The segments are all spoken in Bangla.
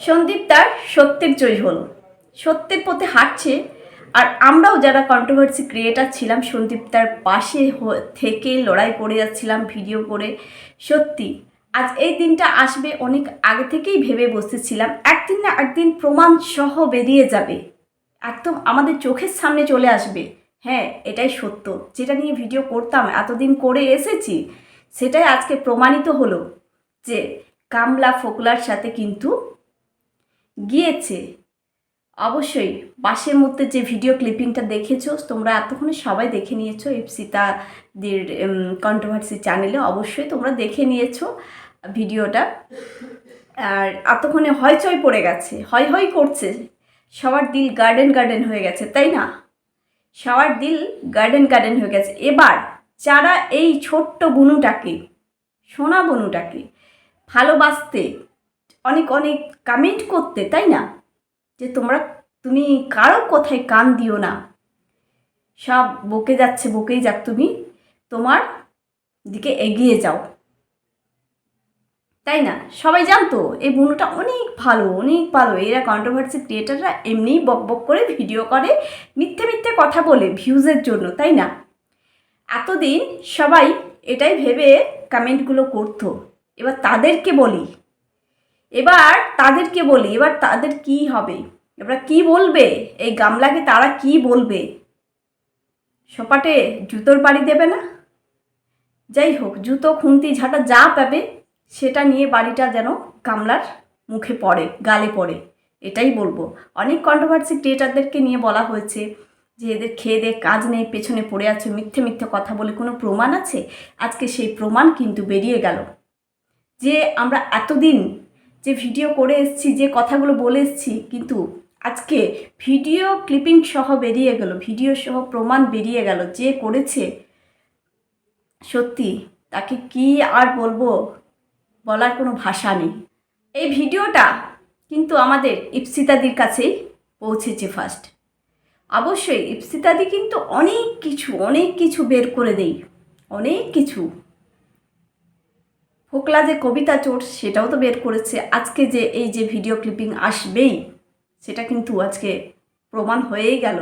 সন্দীপ তার সত্যের জয় হল। সত্যের পথে হাঁটছে, আর আমরাও যারা কন্ট্রোভার্সি ক্রিয়েটার ছিলাম, সন্দীপ তার পাশে থেকে লড়াই করে যাচ্ছিলাম ভিডিও করে। সত্যি, আজ এই দিনটা আসবে অনেক আগে থেকেই ভেবে বসেছিলাম। একদিন না একদিন প্রমাণ সহ বেরিয়ে যাবে। একদম আমাদের চোখের সামনে চলে আসবে। হ্যাঁ এটাই সত্য। যেটা নিয়ে ভিডিও করতাম, এতদিন করে এসেছি, সেটাই আজকে প্রমাণিত হলো যে কামলা ফোকলার সাথে কিন্তু গিয়েছে। অবশ্যই বাসের মধ্যে যে ভিডিও ক্লিপিংটা দেখেছ, তোমরা এতক্ষণে সবাই দেখে নিয়েছো ইপসিতাদের কন্ট্রোভার্সি চ্যানেলে অবশ্যই তোমরা দেখে নিয়েছো ভিডিওটা আর এতক্ষণে হইচই পড়ে গেছে হয় হয় করছে। সবার দিল গার্ডেন গার্ডেন হয়ে গেছে, তাই না? সবার দিল গার্ডেন গার্ডেন হয়ে গেছে। এবার যারা এই ছোট্ট বুনুটাকে, সোনা বনুটাকে ভালোবাসতে অনেক অনেক কমেন্ট করতে, তাই না? যে তোমরা, তুমি কারও কোথায় কান দিও না। সব বকে যাচ্ছে, বকেই যাক তুমি। তোমার দিকে এগিয়ে যাও। তাই না? সবাই জানতো, এই বুনুটা অনেক ভালো অনেক ভালো। এরা কন্ট্রোভার্সি ক্রিয়েটাররা এমনিই বক বক করে ভিডিও করে, মিথ্যে মিথ্যে কথা বলে ভিউজের জন্য, তাই না? এতদিন সবাই এটাই ভেবে কমেন্টগুলো করতো। এবার তাদেরকে বলি এবার তাদেরকে বলি, এবার তাদের কি হবে? এবার কি বলবে? এই গামলাকে তারা কি বলবে? সপাটে জুতোর বাড়ি দেবে না? যাই হোক, জুতো, খুন্তি, ঝাঁটা যা পাবে, সেটা নিয়ে বাড়িটা যেন গামলার মুখে পড়ে, গালে পড়ে। এটাই বলব। অনেক কন্ট্রোভার্সি ক্রিয়েটারদেরকে নিয়ে বলা হয়েছে যে এদের খেয়ে দিয়ে কাজ নেই, পেছনে পড়ে আছে, মিথ্যে মিথ্যে কথা বলে কোনো প্রমাণ আছে? আজকে সেই প্রমাণ কিন্তু বেরিয়ে গেল। যে আমরা এতদিন যে ভিডিও করে এসেছি, যে কথাগুলো বলে এসেছি, কিন্তু আজকে ভিডিও ক্লিপিং সহ বেরিয়ে গেল ভিডিও সহ প্রমাণ বেরিয়ে গেল যে করেছে। সত্যি, তাকে কি আর বলব? বলার কোনো ভাষা নেই। এই ভিডিওটা কিন্তু আমাদের ইপসিতাদির কাছেই পৌঁছেছে ফার্স্ট অবশ্যই ইপসিতাদি কিন্তু অনেক কিছু অনেক কিছু বের করে দেই অনেক কিছু। ফোকলা যে কবিতা চোট, সেটাও তো বের করেছে। আজকে যে এই যে ভিডিও ক্লিপিং আসবেই, সেটা কিন্তু আজকে প্রমাণ হয়েই গেল।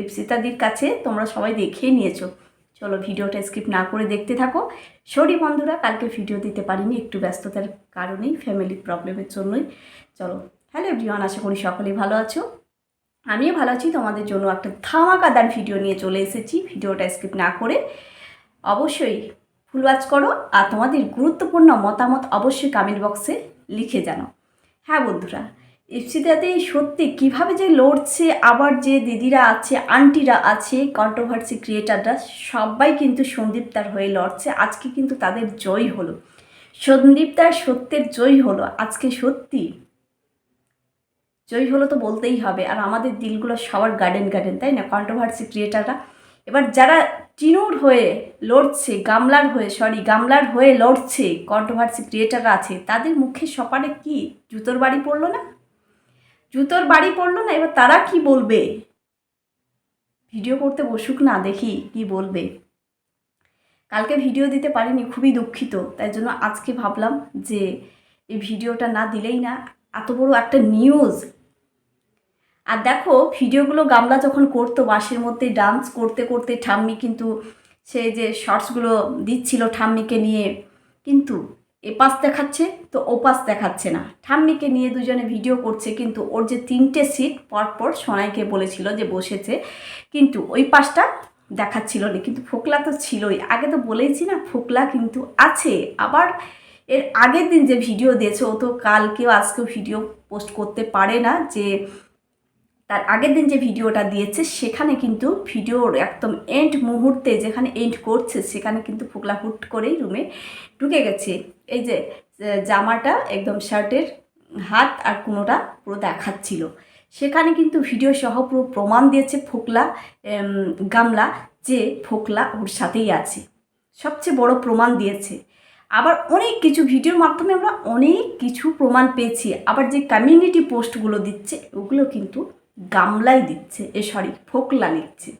ইপসিতাদির কাছে তোমরা সবাই দেখেই নিয়েছো। চলো ভিডিওটা স্কিপ না করে দেখতে থাকো। সরি বন্ধুরা, কালকে ভিডিও দিতে পারিনি, একটু ব্যস্ততার কারণেই ফ্যামিলি প্রবলেমের জন্যই। চলো হ্যালো এভরিওয়ান আশা করি সকলেই ভালো আছো। আমিও ভালো আছি, তোমাদের জন্য একটা ধামাকাদার ভিডিও নিয়ে চলে এসেছি। ভিডিওটা স্কিপ না করে অবশ্যই ফুল ওয়াচ করো আর তোমাদের গুরুত্বপূর্ণ মতামত অবশ্যই কমেন্ট বক্সে লিখে জানো। হ্যাঁ বন্ধুরা ইপসিতাতে সত্যি কীভাবে যে লড়ছে, আবার যে দিদিরা আছে আন্টিরা আছে কন্ট্রোভার্সি ক্রিয়েটাররা সবাই কিন্তু সন্দীপ তার হয়ে লড়ছে। আজকে কিন্তু তাদের জয় হলো। সন্দীপ তার সত্যের জয় হলো। আজকে সত্যি জয় হলো তো বলতেই হবে। আর আমাদের দিলগুলো সবার গার্ডেন গার্ডেন তাই না? কন্ট্রোভার্সি ক্রিয়েটাররা এবার যারা চিনুর হয়ে লড়ছে, গামলার হয়ে সরি গামলার হয়ে লড়ছে কন্ট্রোভার্সি ক্রিয়েটাররা আছে, তাদের মুখে সপারে কি? জুতোর বাড়ি পড়ল না? জুতোর বাড়ি পড়ল না, এবার তারা কি বলবে? ভিডিও করতে বসুক না, দেখি কি বলবে। কালকে ভিডিও দিতে পারিনি, খুবই দুঃখিত, তাই জন্য আজকে ভাবলাম যে এই ভিডিওটা না দিলেই না, এত বড় একটা নিউজ আর দেখো, ভিডিওগুলো গামলা যখন করতো বাসের মধ্যে ডান্স করতে করতে ঠাম্মি কিন্তু সে যে শর্টসগুলো দিচ্ছিল ঠাম্মিকে নিয়ে, কিন্তু এ পাশ দেখাচ্ছে তো ও পাশ দেখাচ্ছে না। ঠাম্মিকে নিয়ে দুজনে ভিডিও করছে, কিন্তু ওর যে তিনটে সিট পরপর সোনাইকে বলেছিল যে বসেছে, কিন্তু ওই পাশটা দেখাচ্ছিল না। কিন্তু ফোকলা তো ছিলই। আগে তো বলেইছি না, ফোকলা কিন্তু আছে। আবার এর আগের দিন যে ভিডিও দিয়েছে, ও তো কালকেও আজকেও ভিডিও পোস্ট করতে পারে না যে তার আগের দিন যে ভিডিওটা দিয়েছে, সেখানে কিন্তু ভিডিওর একদম এন্ড মুহূর্তে যেখানে এন্ড করছে, সেখানে কিন্তু ফোকলা হুট করেই রুমে ঢুকে গেছে। এই যে জামাটা একদম শার্টের হাত আর কোনোটা পুরো দেখাচ্ছিল। সেখানে কিন্তু ভিডিও সহ পুরো প্রমাণ দিয়েছে ফোকলা গামলা যে ফোকলা ওর সাথেই আছে। সবচেয়ে বড় প্রমাণ দিয়েছে। আবার অনেক কিছু ভিডিওর মাধ্যমে আমরা অনেক কিছু প্রমাণ পেয়েছি। আবার যে কমিউনিটি পোস্টগুলো দিচ্ছে, ওগুলো কিন্তু গামলাই দিচ্ছে, এ সরি ফোকলা লিখছে।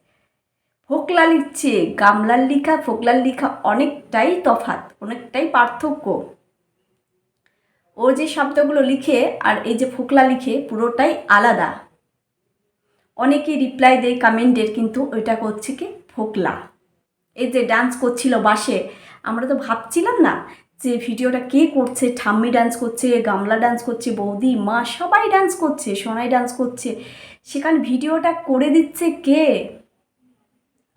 ফোকলা লিখছে, গামলার লিখা, ফোকলার লিখা অনেকটাই তফাৎ, অনেকটাই পার্থক্য। ও যে শব্দগুলো লিখে আর এই যে ফোকলা লিখে পুরোটাই আলাদা। অনেকে রিপ্লাই দেয় কমেন্টের কিন্তু ওইটা করছে কি ফোকলা। এই যে ডান্স করছিল বাসে আমরা তো ভাবছিলাম না যে ভিডিওটা কে করছে, ঠাম্মি ডান্স করছে, গামলা ডান্স করছে, বৌদি, মা, সবাই ডান্স করছে, সোনাই ডান্স করছে। সেখানে ভিডিওটা করে দিচ্ছে কে?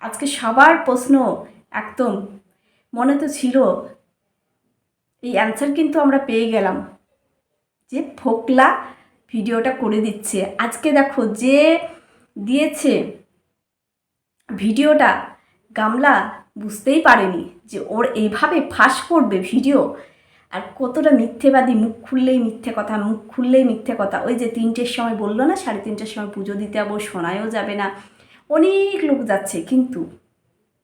আজকে সবার প্রশ্ন একদম মনে তো ছিল। এই অ্যান্সার কিন্তু আমরা পেয়ে গেলাম যে ফোকলা ভিডিওটা করে দিচ্ছে। আজকে দেখো যে দিয়েছে ভিডিওটা, গামলা বুঝতেই পারেনি যে ওর এইভাবে ফাঁস করবে ভিডিও। আর কতটা মিথ্যেবাদী, মুখ খুললেই মিথ্যে কথা, মুখ খুললেই মিথ্যে কথা। ওই যে তিনটের সময় বলল না, সাড়ে তিনটের সময় পুজো দিতে যাব শোনায়ও যাবে না। অনেক লোক যাচ্ছে কিন্তু,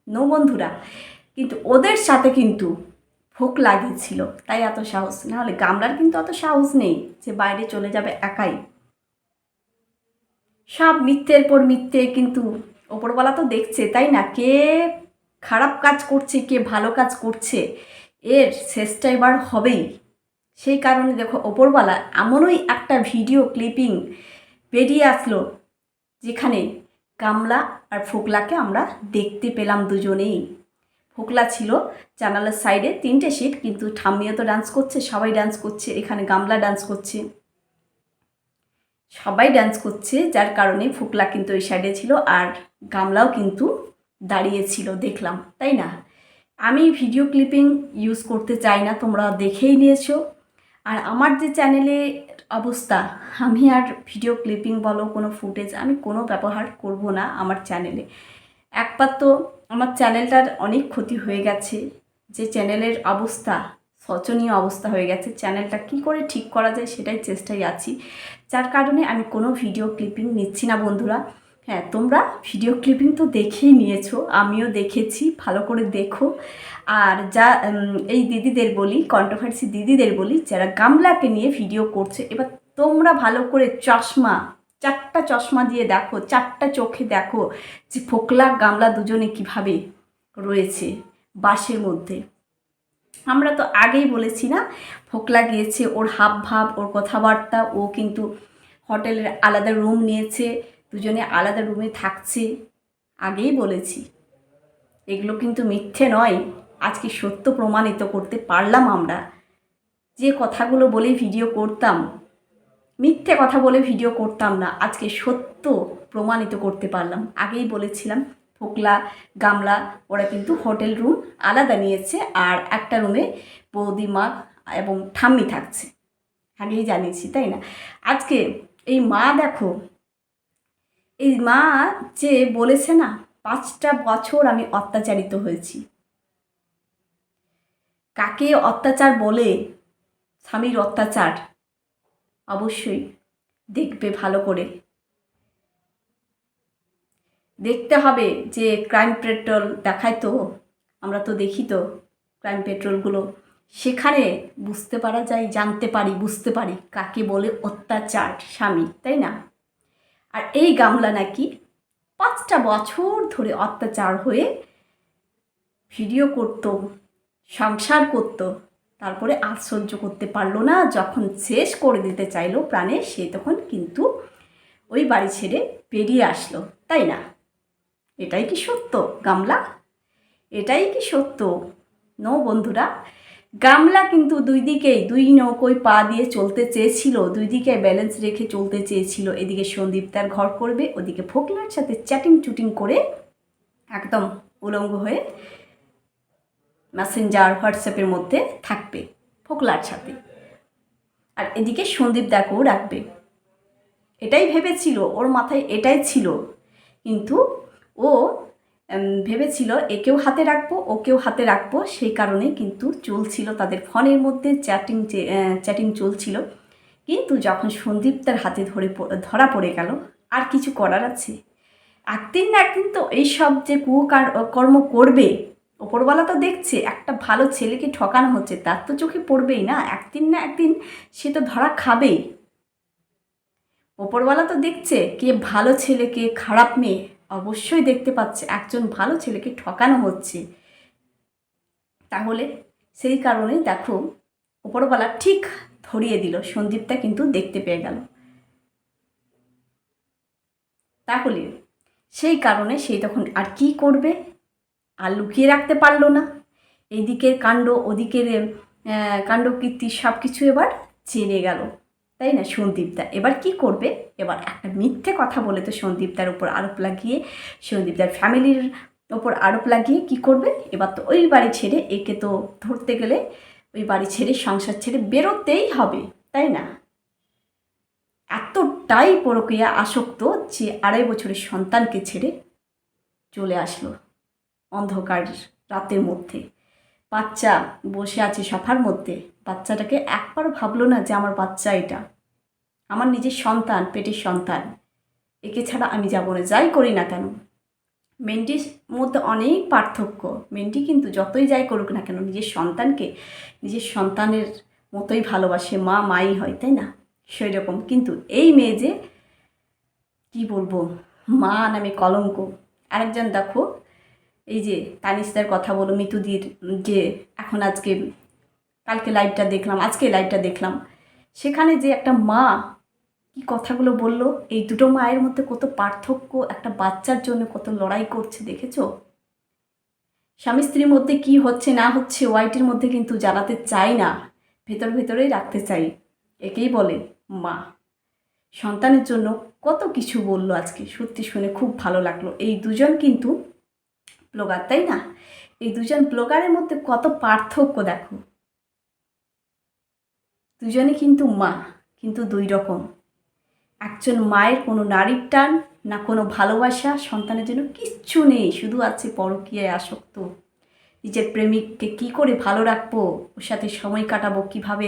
নো বন্ধুরা, কিন্তু ওদের সাথে কিন্তু ভোক লাগিয়েছিল। তাই এত সাহস। নাহলে গামলার কিন্তু অত সাহস নেই যে বাইরে চলে যাবে একাই। সব মিথ্যের পর মিথ্যে কিন্তু ওপরওয়ালা তো দেখছে, তাই না? কে খারাপ কাজ করছে কে, ভালো কাজ করছে, এর শেষটা এবার হবেই। সেই কারণে দেখো, ওপরওয়ালা এমনই একটা ভিডিও ক্লিপিং বেরিয়ে আসলো, যেখানে গামলা আর ফোকলাকে আমরা দেখতে পেলাম দুজনেই। ফোকলা ছিল জানালার সাইডে তিনটে সিট, কিন্তু ঠাম্মিও তো ডান্স করছে, সবাই ডান্স করছে, এখানে গামলা ডান্স করছে। সবাই ডান্স করছে, যার কারণে ফোকলা কিন্তু ওই সাইডে ছিল আর গামলাও কিন্তু দাঁড়িয়েছিল, দেখলাম, তাই না? আমি ভিডিও ক্লিপিং ইউজ করতে চাই না, তোমরা দেখেই নিয়েছো। আর আমার যে চ্যানেলে অবস্থা, আমি আর ভিডিও ক্লিপিং বলো, কোনো ফুটেজ আমি কোনো ব্যবহার করব না আমার চ্যানেলে একবার তো আমার চ্যানেলটার অনেক ক্ষতি হয়ে গেছে, যে চ্যানেলের অবস্থা, শোচনীয় অবস্থা হয়ে গেছে। চ্যানেলটা কি করে ঠিক করা যায়, সেটাই চেষ্টায় আছি। যার কারণে আমি কোনো ভিডিও ক্লিপিং নিচ্ছি না, বন্ধুরা। হ্যাঁ তোমরা ভিডিও ক্লিপিং তো দেখেই নিয়েছো, আমিও দেখেছি, ভালো করে দেখো। আর যা এই দিদিদের বলি কন্ট্রোভার্সি দিদিদের বলি, যারা গামলাকে নিয়ে ভিডিও করছে, এবার তোমরা ভালো করে চশমা, চারটা চশমা দিয়ে দেখো, চারটা চোখে দেখো যে ফোকলা গামলা দুজনে কীভাবে রয়েছে বাসের মধ্যে। আমরা তো আগেই বলেছি না, ফোকলা গিয়েছে, ওর হাব ভাব ওর কথাবার্তা, ও কিন্তু হোটেলের আলাদা রুম নিয়েছে দুজনে আলাদা রুমে থাকছে, আগেই বলেছি। এগুলো কিন্তু মিথ্যে নয়। আজকে সত্য প্রমাণিত করতে পারলাম আমরা। যে কথাগুলো বলে ভিডিও করতাম, মিথ্যে কথা বলে ভিডিও করতাম না, আজকে সত্য প্রমাণিত করতে পারলাম। আগেই বলেছিলাম, ফোকলা, গামলা, ওরা কিন্তু হোটেল রুম আলাদা নিয়েছে আর একটা রুমে বৌদি মা এবং ঠাম্মি থাকছে। আগেই জানিয়েছি, তাই না? আজকে এই মা দেখো এই মা যে বলেছে না, পাঁচটা বছর আমি অত্যাচারিত হয়েছি। কাকে অত্যাচার বলে? স্বামীর অত্যাচার। অবশ্যই দেখবে ভালো করে। দেখতে হবে যে ক্রাইম পেট্রোল দেখায় তো, আমরা তো দেখি তো ক্রাইম পেট্রোলগুলো সেখানে বুঝতে পারা যায়, জানতে পারি, বুঝতে পারি কাকে বলে অত্যাচার স্বামী, তাই না? আর এই গামলা নাকি পাঁচটা বছর ধরে অত্যাচার হয়ে ভিডিও করতো, সংসার করতো, তারপরে সহ্য করতে পারল না। যখন শেষ করে দিতে চাইলো প্রাণে, সে তখন কিন্তু ওই বাড়ি ছেড়ে বেরিয়ে আসলো, তাই না? এটাই কি সত্য গামলা? এটাই কি সত্য? নো বন্ধুরা গামলা কিন্তু দুই দিকেই, দুই নৌকোয় পা দিয়ে চলতে চেয়েছিল, দুই দিকে ব্যালেন্স রেখে চলতে চেয়েছিল। এদিকে সন্দীপ তার ঘর করবে, ওদিকে ফোকলার সাথে চ্যাটিং চুটিং করে একদম উলঙ্গ হয়ে মেসেঞ্জার হোয়াটসঅ্যাপের মধ্যে থাকবে ফোকলার সাথে। আর এদিকে সন্দীপ দেখো রাখবে। এটাই ভেবেছিল, ওর মাথায় এটাই ছিল। কিন্তু ও ভেবেছিল একেও হাতে রাখব ওকেও হাতে রাখব। সেই কারণে কিন্তু চলছিল তাদের ফোনের মধ্যে চ্যাটিং চ্যাটিং চলছিল। কিন্তু যখন সন্দীপ তার হাতে ধরে ধরা পড়ে গেল, আর কিছু করার আছে? একদিন না একদিন তো এইসব যে কুকার কর্ম করবে, ওপরওয়ালা তো দেখছে, একটা ভালো ছেলেকে ঠকানো হচ্ছে, তার তো চোখে পড়বেই না। একদিন না একদিন সে তো ধরা খাবেই। ওপরওয়ালা তো দেখছে, কে ভালো ছেলে কে খারাপ মেয়ে অবশ্যই দেখতে পাচ্ছে, একজন ভালো ছেলেকে ঠকানো হচ্ছে। তাহলে সেই কারণে দেখো ওপরওয়ালা ঠিক ধরিয়ে দিল, সন্দীপটা কিন্তু দেখতে পেয়ে গেল। তাহলে সেই কারণে সেই তখন আর কি করবে? আর লুকিয়ে রাখতে পারল না। এইদিকের কাণ্ড, ওদিকের কাণ্ডকীর্তি সব কিছু এবার জেনে গেল। তাই না, সন্দীপদা? এবার কি করবে? এবার একটা মিথ্যে কথা বলে তো সন্দীপদার উপর আরোপ লাগিয়ে, সন্দীপদার ফ্যামিলির ওপর আরোপ লাগিয়ে কি করবে? এবার তো ওই বাড়ি ছেড়ে একে তো ধরতে গেলে ওই বাড়ি ছেড়ে সংসার ছেড়ে বেরোতেই হবে, তাই না? এতটাই পরকীয়া আসক্ত যে আড়াই বছরের সন্তানকে ছেড়ে চলে আসলো অন্ধকার রাতের মধ্যে। বাচ্চা বসে আছে সফার মধ্যে। বাচ্চাটাকে একবার ভাবলো না যে আমার বাচ্চা এটা। আমার নিজের সন্তান, পেটের সন্তান। একে ছাড়া আমি যাব না, যাই করি না কেন? মেন্টির মধ্যে অনেক পার্থক্য। মেন্টি কিন্তু যতই যাই করুক না কেন, নিজের সন্তানকে নিজের সন্তানের মতোই ভালোবাসে, মা, মাই হয়, তাই না? সেই রকম কিন্তু এই মেয়ে যে, কী বলব, মা নামে কলঙ্ক। আরেকজন দেখো, এই যে তানিস্তার কথা বলো, মিতুদির, যে এখন আজকে, কালকে লাইভটা দেখলাম, আজকে লাইভটা দেখলাম। সেখানে যে একটা মা কি কথাগুলো বলল? এই দুটো মায়ের মধ্যে কত পার্থক্য, একটা বাচ্চার জন্য কত লড়াই করছে, দেখেছ? স্বামী স্ত্রীর মধ্যে কি হচ্ছে, না হচ্ছে, ওয়াইটির মধ্যে কিন্তু জানাতে চাই না, ভেতর ভেতরেই রাখতে চাই। একেই বলে মা। সন্তানের জন্য কত কিছু বলল আজকে, সত্যি শুনে খুব ভালো লাগল। এই দুজন কিন্তু ব্লগার, তাই না? এই দুজন ব্লগারের মধ্যে কত পার্থক্য দেখো। দুজনে কিন্তু মা, কিন্তু দুই রকম। একজন মায়ের কোনো নারীর টান না কোনো ভালোবাসা সন্তানের জন্য কিচ্ছু নেই, শুধু আছে পরকীয়ায় আসক্ত। নিজের প্রেমিককে কি করে ভালো রাখব? ওর সাথে সময় কাটাবো? কীভাবে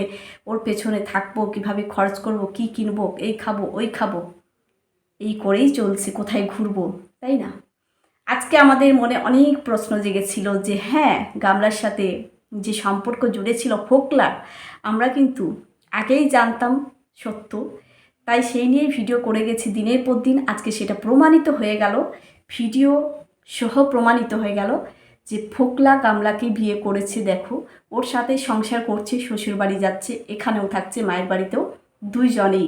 ওর পেছনে থাকব? কীভাবে খরচ করব? কি কিনবো? এই খাব, ওই খাব? এই করেই চলছে, কোথায় ঘুরবো, তাই না? আজকে আমাদের মনে অনেক প্রশ্ন জেগেছিল যে হ্যাঁ গামলার সাথে যে সম্পর্ক জুড়েছিল ফোকলার, আমরা কিন্তু আগেই জানতাম সত্য। তাই সেই নিয়ে ভিডিও করে গেছি। দিনের পর দিন আজকে সেটা প্রমাণিত হয়ে গেল। ভিডিও সহ প্রমাণিত হয়ে গেল যে ফোকলা গামলাকে বিয়ে করেছে, দেখো। ওর সাথে সংসার করছে শ্বশুর বাড়ি যাচ্ছে, এখানেও থাকছে, মায়ের বাড়িতেও দুইজনেই।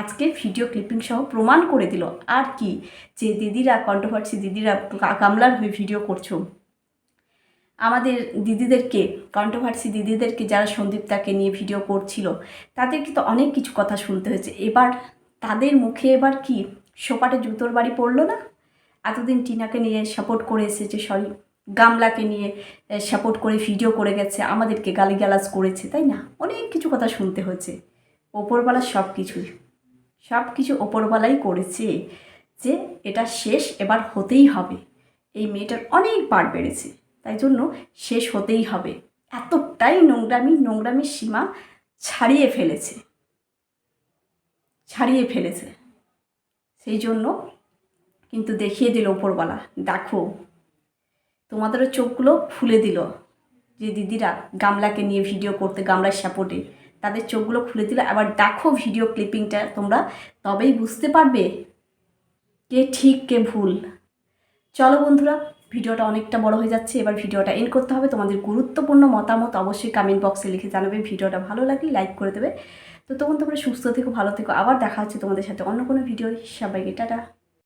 আজকে ভিডিও ক্লিপিং সহ প্রমাণ করে দিল। আর কি? যে দিদিরা কন্ট্রোভার্সি দিদিরা গামলার হয়ে ভিডিও করছ। আমাদের দিদিদেরকে কন্ট্রোভার্সি দিদিদেরকে যারা সন্দীপতাকে নিয়ে ভিডিও করছিল তাদেরকে তো অনেক কিছু কথা শুনতে হয়েছে। এবার তাদের মুখে এবার কি? সোপাটে জুতোর বাড়ি পড়ল না? এতদিন টিনাকে নিয়ে সাপোর্ট করে এসেছে সরি গামলাকে নিয়ে সাপোর্ট করে ভিডিও করে গেছে, আমাদেরকে গালিগালাজ করেছে, তাই না? অনেক কিছু কথা শুনতে হয়েছে। ওপরবেলা সব কিছুই, সব কিছু ওপরবেলাই করেছে যে এটা শেষ এবার হতেই হবে। এই মেয়েটার অনেক পার বেড়েছে। তাই জন্য শেষ হতেই হবে। এতটাই নোংরামি, নোংরামির সীমা ছাড়িয়ে ফেলেছে। ছাড়িয়ে ফেলেছে। সেই জন্য কিন্তু দেখিয়ে দিল ওপরওয়ালা দেখো, তোমাদেরও চোখগুলো খুলে দিল যে দিদিরা গামলাকে নিয়ে ভিডিও করতে, গামলার সাপোর্টে। তাদের চোখগুলো খুলে দিল। আবার দেখো ভিডিও ক্লিপিংটা, তোমরা তবেই বুঝতে পারবে কে ঠিক, কে ভুল। চলো বন্ধুরা ভিডিওটা অনেকটা বড় হয়ে যাচ্ছে, এবার ভিডিওটা এন্ড করতে হবে। তোমাদের গুরুত্বপূর্ণ মতামত অবশ্যই কমেন্ট বক্সে লিখে জানাবে। ভিডিওটা ভালো লাগলে লাইক করে দেবে। তো তখন তোমরা সুস্থ থেকো, ভালো থেকো। আবার দেখা হচ্ছে তোমাদের সাথে অন্য কোনো ভিডিও সবাইকে টাটা।